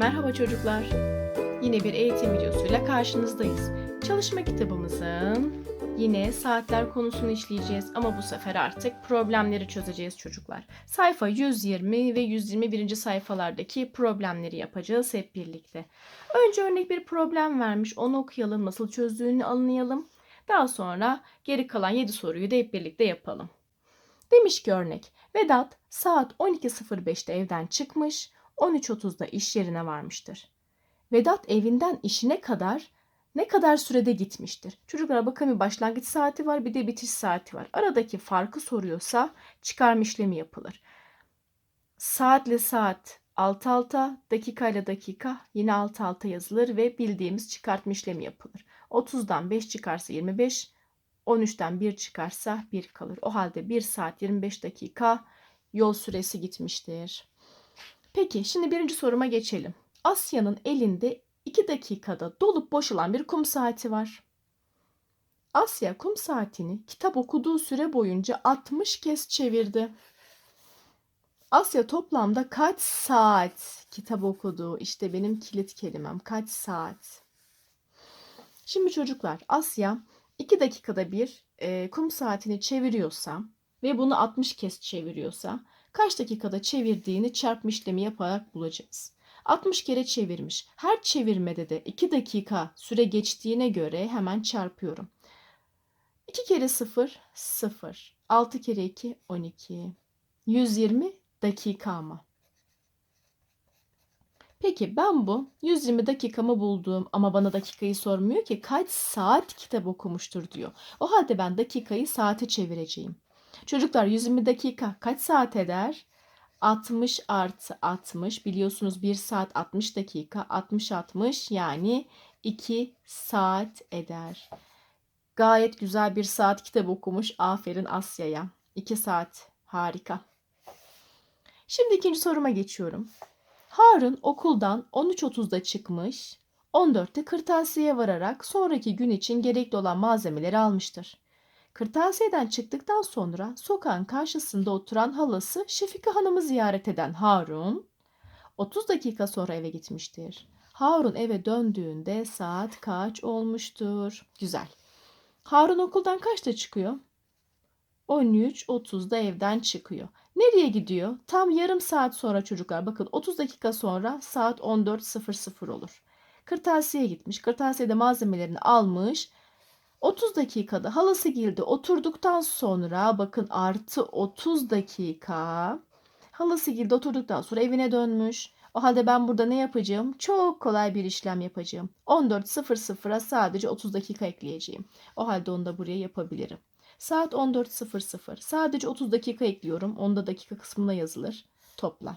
Merhaba çocuklar. Yine bir eğitim videosuyla karşınızdayız. Çalışma kitabımızın yine saatler konusunu işleyeceğiz ama bu sefer artık problemleri çözeceğiz çocuklar. Sayfa 120 ve 121. sayfalardaki problemleri yapacağız hep birlikte. Önce örnek bir problem vermiş. Onu okuyalım, nasıl çözdüğünü anlayalım. Daha sonra geri kalan 7 soruyu da hep birlikte yapalım. Demiş ki örnek, Vedat saat 12.05'te evden çıkmış, 13.30'da iş yerine varmıştır. Vedat evinden işine kadar ne kadar sürede gitmiştir? Çocuklara bakın bir başlangıç saati var bir de bitiş saati var. Aradaki farkı soruyorsa çıkarma işlemi yapılır. Saatle saat alt alta, dakika ile dakika yine alt alta yazılır ve bildiğimiz çıkartma işlemi yapılır. 30'dan 5 çıkarsa 25, 13'ten 1 çıkarsa 1 kalır. O halde 1 saat 25 dakika yol süresi gitmiştir. Peki şimdi birinci soruma geçelim. Asya'nın elinde 2 dakikada dolup boşalan bir kum saati var. Asya kum saatini kitap okuduğu süre boyunca 60 kez çevirdi. Asya toplamda kaç saat kitap okudu? İşte benim kilit kelimem kaç saat? Şimdi çocuklar Asya 2 dakikada bir e, kum saatini çeviriyorsa ve bunu 60 kez çeviriyorsa kaç dakikada çevirdiğini çarpma işlemi yaparak bulacağız. 60 kere çevirmiş. Her çevirmede de 2 dakika süre geçtiğine göre hemen çarpıyorum. 2 kere 0 0. 6 kere 2 12. 120 dakika ama. Peki ben bu 120 dakikamı buldum ama bana dakikayı sormuyor ki kaç saat kitap okumuştur diyor. O halde ben dakikayı saate çevireceğim. Çocuklar 120 dakika kaç saat eder? 60 artı 60 biliyorsunuz 1 saat 60 dakika 60 60 yani 2 saat eder. Gayet güzel bir saat kitap okumuş. Aferin Asya'ya. 2 saat harika. Şimdi ikinci soruma geçiyorum. Harun okuldan 13.30'da çıkmış, 14'te kırtasiye vararak sonraki gün için gerekli olan malzemeleri almıştır. Kırtasiyeden çıktıktan sonra sokağın karşısında oturan halası Şefika Hanım'ı ziyaret eden Harun 30 dakika sonra eve gitmiştir. Harun eve döndüğünde saat kaç olmuştur? Güzel. Harun okuldan kaçta çıkıyor? 13.30'da evden çıkıyor. Nereye gidiyor? Tam yarım saat sonra çocuklar. Bakın 30 dakika sonra saat 14.00 olur. Kırtasiye gitmiş. Kırtasiyede malzemelerini almış. 30 dakikada halası girdi oturduktan sonra bakın artı 30 dakika halası girdi oturduktan sonra evine dönmüş. O halde ben burada ne yapacağım? Çok kolay bir işlem yapacağım. 14.00'a sadece 30 dakika ekleyeceğim. O halde onu da buraya yapabilirim. Saat 14.00. Sadece 30 dakika ekliyorum. Onda dakika kısmına yazılır. Topla.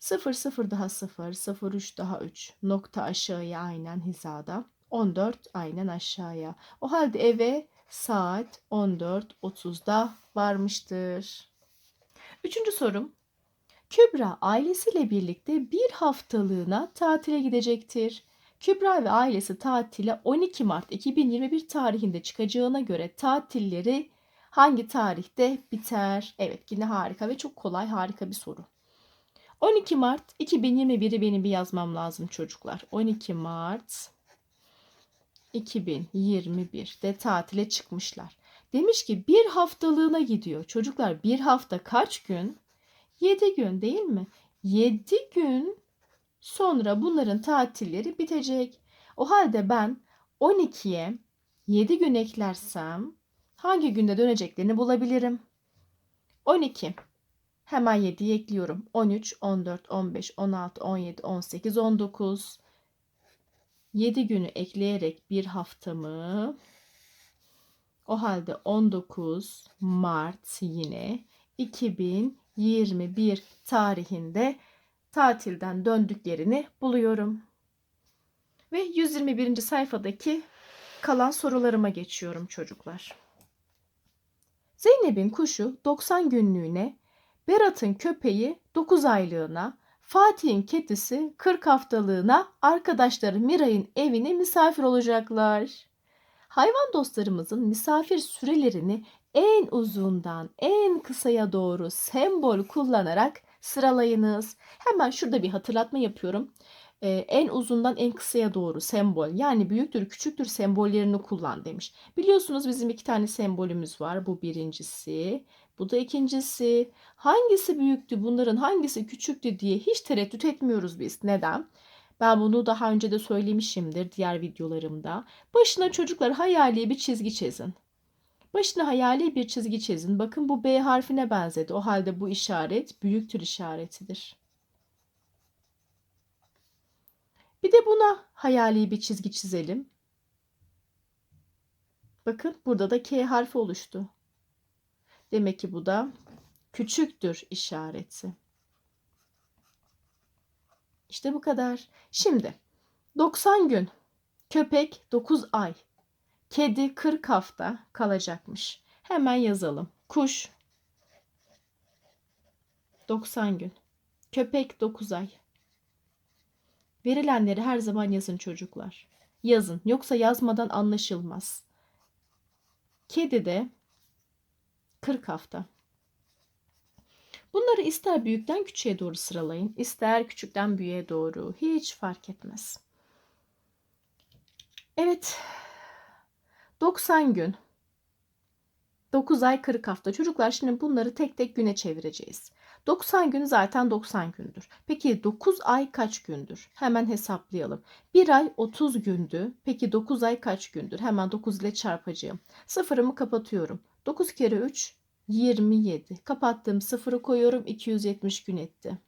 0 0 daha 0, 0 3 daha 3. Nokta aşağıya aynen hizada. 14 aynen aşağıya. O halde eve saat 14.30'da varmıştır. Üçüncü sorum. Kübra ailesiyle birlikte bir haftalığına tatile gidecektir. Kübra ve ailesi tatile 12 Mart 2021 tarihinde çıkacağına göre tatilleri hangi tarihte biter? Evet yine harika ve çok kolay harika bir soru. 12 Mart 2021'i benim bir yazmam lazım çocuklar. 12 Mart 2021'de tatile çıkmışlar. Demiş ki bir haftalığına gidiyor. Çocuklar bir hafta kaç gün? 7 gün değil mi? 7 gün sonra bunların tatilleri bitecek. O halde ben 12'ye 7 gün eklersem hangi günde döneceklerini bulabilirim? 12. Hemen 7'yi ekliyorum. 13, 14, 15, 16, 17, 18, 19. 7 günü ekleyerek bir haftamı o halde 19 Mart yine 2021 tarihinde tatilden döndüklerini buluyorum. Ve 121. sayfadaki kalan sorularıma geçiyorum çocuklar. Zeynep'in kuşu 90 günlüğüne, Berat'ın köpeği 9 aylığına, Fatih'in kedisi 40 haftalığına arkadaşları Miray'ın evine misafir olacaklar. Hayvan dostlarımızın misafir sürelerini en uzundan en kısaya doğru sembol kullanarak sıralayınız. Hemen şurada bir hatırlatma yapıyorum. Ee, en uzundan en kısaya doğru sembol yani büyüktür küçüktür sembollerini kullan demiş. Biliyorsunuz bizim iki tane sembolümüz var. Bu birincisi, bu da ikincisi. Hangisi büyüktü, bunların hangisi küçüktü diye hiç tereddüt etmiyoruz biz. Neden? Ben bunu daha önce de söylemişimdir diğer videolarımda. Başına çocuklar hayali bir çizgi çizin. Başına hayali bir çizgi çizin. Bakın bu B harfine benzedi. O halde bu işaret büyüktür işaretidir. Bir de buna hayali bir çizgi çizelim. Bakın burada da K harfi oluştu. Demek ki bu da küçüktür işareti. İşte bu kadar. Şimdi 90 gün, köpek 9 ay, kedi 40 hafta kalacakmış. Hemen yazalım. Kuş 90 gün, köpek 9 ay. Verilenleri her zaman yazın çocuklar. Yazın. Yoksa yazmadan anlaşılmaz. Kedi de 40 hafta. Bunları ister büyükten küçüğe doğru sıralayın, ister küçükten büyüğe doğru. Hiç fark etmez. Evet. 90 gün. 9 ay 40 hafta. Çocuklar şimdi bunları tek tek güne çevireceğiz. 90 gün zaten 90 gündür. Peki 9 ay kaç gündür? Hemen hesaplayalım. 1 ay 30 gündü. Peki 9 ay kaç gündür? Hemen 9 ile çarpacağım. Sıfırımı kapatıyorum. 9 kere 3 27. Kapattım sıfırı koyuyorum 270 gün etti.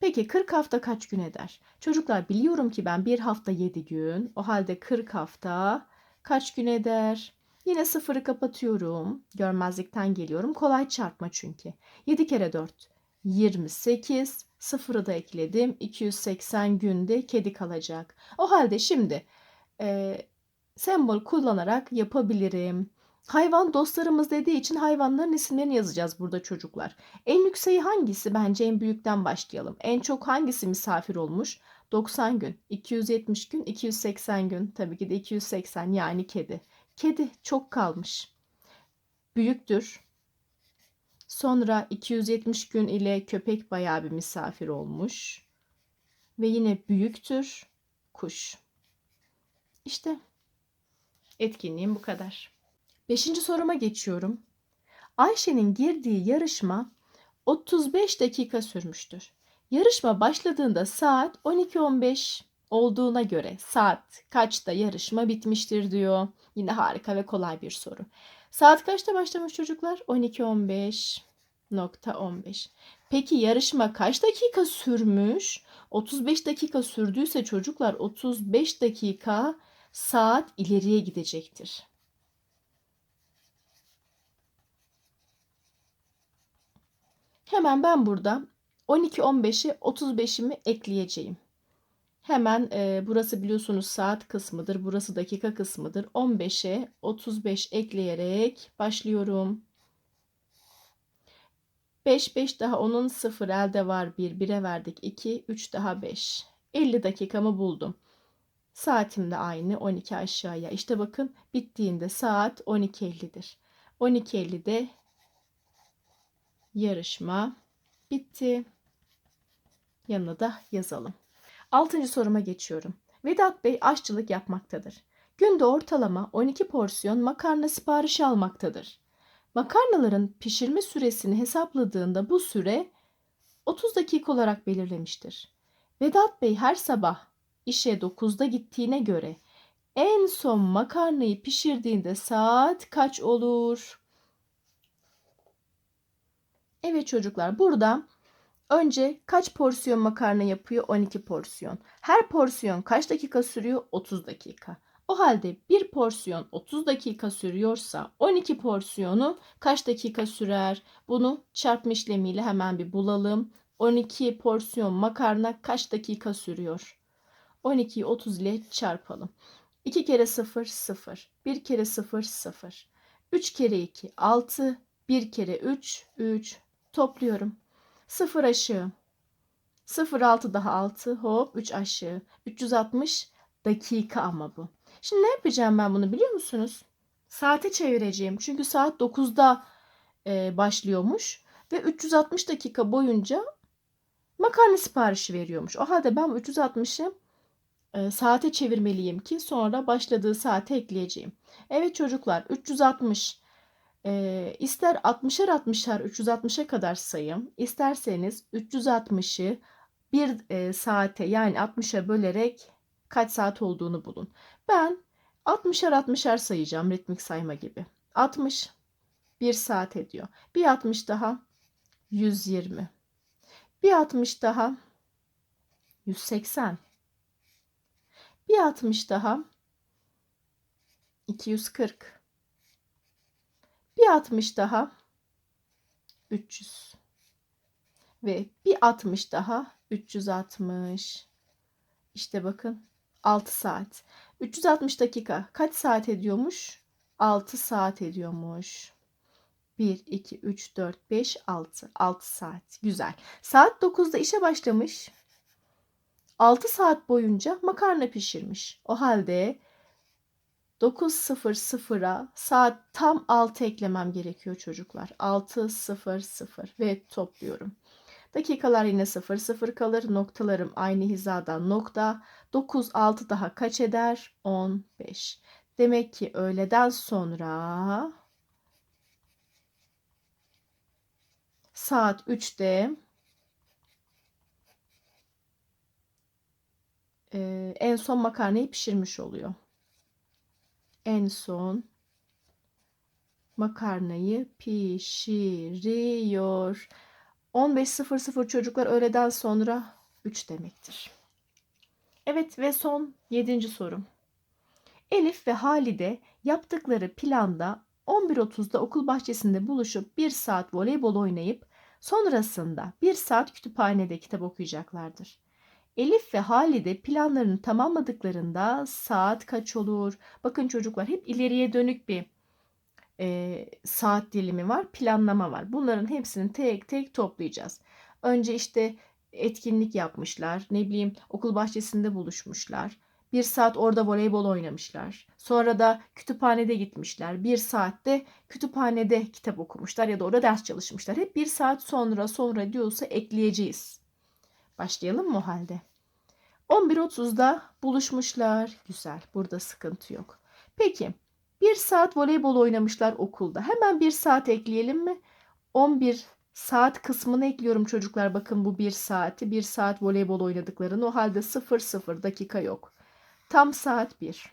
Peki 40 hafta kaç gün eder? Çocuklar biliyorum ki ben bir hafta 7 gün. O halde 40 hafta kaç gün eder? Yine sıfırı kapatıyorum. Görmezlikten geliyorum. Kolay çarpma çünkü. 7 kere 4 28. Sıfırı da ekledim. 280 günde kedi kalacak. O halde şimdi e, sembol kullanarak yapabilirim. Hayvan dostlarımız dediği için hayvanların isimlerini yazacağız burada çocuklar. En yükseği hangisi? Bence en büyükten başlayalım. En çok hangisi misafir olmuş? 90 gün, 270 gün, 280 gün. Tabii ki de 280 yani kedi. Kedi çok kalmış. Büyüktür. Sonra 270 gün ile köpek bayağı bir misafir olmuş. Ve yine büyüktür kuş. İşte etkinliğim bu kadar. Beşinci soruma geçiyorum. Ayşe'nin girdiği yarışma 35 dakika sürmüştür. Yarışma başladığında saat 12.15 olduğuna göre saat kaçta yarışma bitmiştir diyor. Yine harika ve kolay bir soru. Saat kaçta başlamış çocuklar? 12.15 nokta 15. Peki yarışma kaç dakika sürmüş? 35 dakika sürdüyse çocuklar 35 dakika saat ileriye gidecektir. Hemen ben burada 12-15'e 35'imi ekleyeceğim. Hemen e, burası biliyorsunuz saat kısmıdır. Burası dakika kısmıdır. 15'e 35 ekleyerek başlıyorum. 5, 5 daha onun 0 elde var 1, 1'e verdik 2, 3 daha 5. 50 dakikamı buldum. Saatim de aynı 12 aşağıya. İşte bakın bittiğinde saat 12.50'dir. 12.50'de yarışma bitti. Yanına da yazalım. Altıncı soruma geçiyorum. Vedat Bey aşçılık yapmaktadır. Günde ortalama 12 porsiyon makarna siparişi almaktadır. Makarnaların pişirme süresini hesapladığında bu süre 30 dakika olarak belirlemiştir. Vedat Bey her sabah işe 9'da gittiğine göre en son makarnayı pişirdiğinde saat kaç olur? Evet çocuklar burada önce kaç porsiyon makarna yapıyor? 12 porsiyon. Her porsiyon kaç dakika sürüyor? 30 dakika. O halde bir porsiyon 30 dakika sürüyorsa 12 porsiyonu kaç dakika sürer? Bunu çarpma işlemiyle hemen bir bulalım. 12 porsiyon makarna kaç dakika sürüyor? 12'yi 30 ile çarpalım. 2 kere 0 0. 1 kere 0 0. 3 kere 2 6. 1 kere 3 3. Topluyorum. 0 aşağı. 0 6 daha 6 hop 3 aşağı. 360 dakika ama bu. Şimdi ne yapacağım ben bunu biliyor musunuz? Saate çevireceğim. Çünkü saat 9'da e, başlıyormuş. ve 360 dakika boyunca makarna siparişi veriyormuş. O halde ben bu 360'ı e, saate çevirmeliyim ki sonra başladığı saate ekleyeceğim. Evet çocuklar 360 e, ister 60'ar 60'ar 360'a kadar sayın. İsterseniz 360'ı bir e, saate yani 60'a bölerek kaç saat olduğunu bulun. Ben 60'ar 60'ar sayacağım ritmik sayma gibi. 60 1 saat ediyor. Bir 60 daha 120. Bir 60 daha 180. Bir 60 daha 240. Bir 60 daha 300. Ve bir 60 daha 360. İşte bakın 6 saat. 360 dakika kaç saat ediyormuş? 6 saat ediyormuş. 1, 2, 3, 4, 5, 6. 6 saat. Güzel. Saat 9'da işe başlamış. 6 saat boyunca makarna pişirmiş. O halde 9.00'a saat tam 6 eklemem gerekiyor çocuklar. 6.00 ve topluyorum. Dakikalar yine 0 0 kalır. Noktalarım aynı hizadan nokta. 9 6 daha kaç eder? 15. Demek ki öğleden sonra saat 3'te e, en son makarnayı pişirmiş oluyor. En son makarnayı pişiriyor. 15.00 çocuklar öğleden sonra 3 demektir. Evet ve son 7. sorum. Elif ve Halide yaptıkları planda 11.30'da okul bahçesinde buluşup 1 saat voleybol oynayıp sonrasında 1 saat kütüphanede kitap okuyacaklardır. Elif ve Halide planlarını tamamladıklarında saat kaç olur? Bakın çocuklar hep ileriye dönük bir e, saat dilimi var, planlama var. Bunların hepsini tek tek toplayacağız. Önce işte etkinlik yapmışlar, ne bileyim okul bahçesinde buluşmuşlar. Bir saat orada voleybol oynamışlar. Sonra da kütüphanede gitmişler. Bir saatte kütüphanede kitap okumuşlar ya da orada ders çalışmışlar. Hep bir saat sonra sonra diyorsa ekleyeceğiz. Başlayalım mı o halde? 11.30'da buluşmuşlar. Güzel. Burada sıkıntı yok. Peki bir saat voleybol oynamışlar okulda. Hemen bir saat ekleyelim mi? 11 saat kısmını ekliyorum çocuklar. Bakın bu bir saati. Bir saat voleybol oynadıklarını. O halde 0 0 dakika yok. Tam saat 1.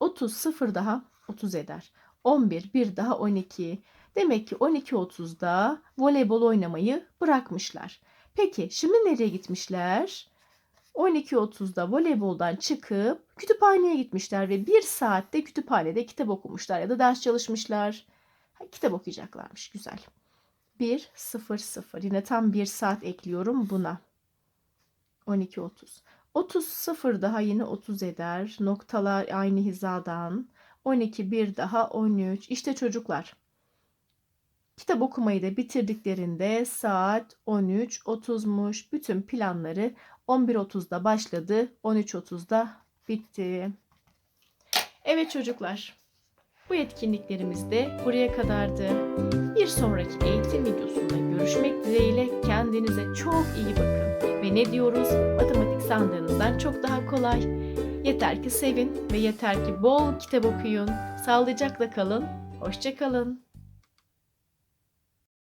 30 0 daha 30 eder. 11 bir daha 12. Demek ki 12.30'da voleybol oynamayı bırakmışlar. Peki şimdi nereye gitmişler? 12.30'da voleyboldan çıkıp kütüphaneye gitmişler ve bir saatte kütüphanede kitap okumuşlar ya da ders çalışmışlar. Ha, kitap okuyacaklarmış. Güzel. 1 0 0. Yine tam bir saat ekliyorum buna. 12.30. 30 0 daha yine 30 eder. Noktalar aynı hizadan. 12 bir daha 13. İşte çocuklar. Kitap okumayı da bitirdiklerinde saat 13.30'muş. Bütün planları 11.30'da başladı, 13.30'da bitti. Evet çocuklar, bu etkinliklerimiz de buraya kadardı. Bir sonraki eğitim videosunda görüşmek dileğiyle kendinize çok iyi bakın. Ve ne diyoruz? Matematik sandığınızdan çok daha kolay. Yeter ki sevin ve yeter ki bol kitap okuyun. Sağlıcakla kalın, hoşça kalın.